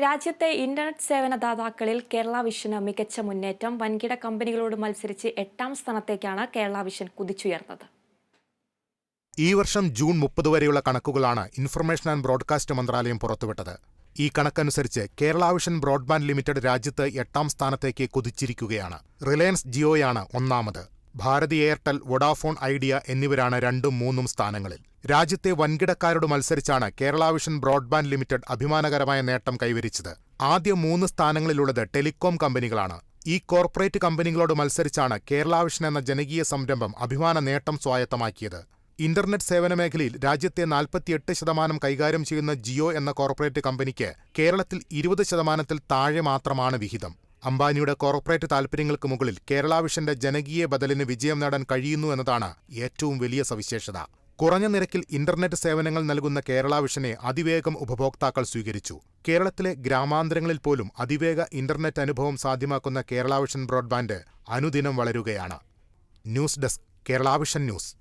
രാജ്യത്തെ ഇന്റർനെറ്റ് സേവന ദാതാക്കളിൽ കേരള വിഷന് മികച്ച മുന്നേറ്റം. വൻകിട കമ്പനികളോട് മത്സരിച്ച് എട്ടാം സ്ഥാനത്തേക്കാണ് കേരള വിഷൻ കുതിച്ചുയർന്നത്. ഈ വർഷം ജൂൺ മുപ്പത് വരെയുള്ള കണക്കുകളാണ് ഇൻഫർമേഷൻ ആൻഡ് ബ്രോഡ്കാസ്റ്റ് മന്ത്രാലയം പുറത്തുവിട്ടത്. ഈ കണക്കനുസരിച്ച് കേരള വിഷൻ ബ്രോഡ്ബാൻഡ് ലിമിറ്റഡ് രാജ്യത്ത് എട്ടാം സ്ഥാനത്തേക്ക് കുതിച്ചിരിക്കുകയാണ്. റിലയൻസ് ജിയോയാണ് ഒന്നാമത്. ഭാരതി എയർടെൽ വൊഡാഫോൺ ഐഡിയ എന്നിവരാണ് രണ്ടും മൂന്നും സ്ഥാനങ്ങളിൽ. രാജ്യത്തെ വൻകിടക്കാരോട് മത്സരിച്ചാണ് കേരള വിഷൻ ബ്രോഡ്ബാൻഡ് ലിമിറ്റഡ് അഭിമാനകരമായ നേട്ടം കൈവരിച്ചത്. ആദ്യ മൂന്ന് സ്ഥാനങ്ങളിലുള്ളത് ടെലികോം കമ്പനികളാണ്. ഈ കോർപ്പറേറ്റ് കമ്പനികളോട് മത്സരിച്ചാണ് കേരള വിഷൻ എന്ന ജനകീയ സംരംഭം അഭിമാന നേട്ടം സ്വായത്തമാക്കിയത്. ഇന്റർനെറ്റ് സേവന മേഖലയിൽ രാജ്യത്തെ നാൽപ്പത്തിയെട്ട് ശതമാനം കൈകാര്യം ചെയ്യുന്ന ജിയോ എന്ന കോർപ്പറേറ്റ് കമ്പനിക്ക് കേരളത്തിൽ ഇരുപത് ശതമാനത്തിൽ താഴെ മാത്രമാണ് വിഹിതം. അംബാനിയുടെ കോർപ്പറേറ്റ് താൽപര്യങ്ങൾക്ക് മുകളിൽ കേരളാവിഷന്റെ ജനകീയ ബദലിന് വിജയം നേടാൻ കഴിയുന്നു എന്നതാണ് ഏറ്റവും വലിയ സവിശേഷത. കുറഞ്ഞ നിരക്കിൽ ഇന്റർനെറ്റ് സേവനങ്ങൾ നൽകുന്ന കേരളാവിഷനെ അതിവേഗം ഉപഭോക്താക്കൾ സ്വീകരിച്ചു. കേരളത്തിലെ ഗ്രാമാന്തരങ്ങളിൽ പോലും അതിവേഗ ഇന്റർനെറ്റ് അനുഭവം സാധ്യമാക്കുന്ന കേരളാവിഷൻ ബ്രോഡ്ബാൻഡ് അനുദിനം വളരുകയാണ്. News desk Kerala vision news.